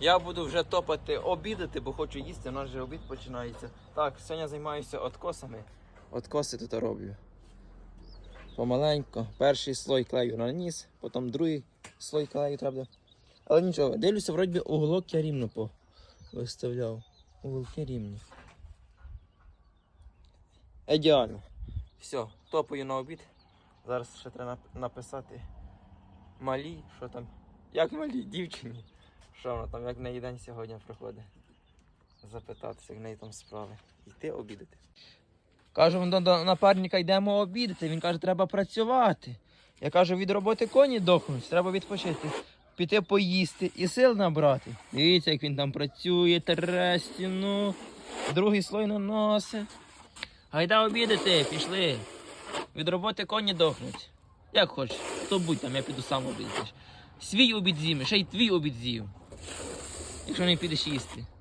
Я буду вже топати обідати, бо хочу їсти, у нас вже обід починається. Так, сьогодні займаюся откосами. Откоси тут роблю. Помаленько. Перший слой клею на ніс, потім другий слой клею треба. Але нічого, дивлюся, вроді уголок я рівно по виставляв. Уголки рівні. Ідеально. Все, топаю на обід. Зараз ще треба написати малі, що там. Як малі, дівчині. Що вона там, як в неї день сьогодні проходить. Запитатися, як в неї там справи. Йти обідати. Кажу, до, напарника йдемо обідати. Він каже, треба працювати. Я кажу, від роботи коні дохнуть, треба відпочити. Піти поїсти і сил набрати. Дивіться, як він там працює, тере стіну. Другий слой наносить. Гайда обідати, пішли. Від роботи коні дохнуть. Як хочеш, то будь там, я піду сам обідати. Свій обід з'їм, ще й твій обід з'їв. sono i piedicisti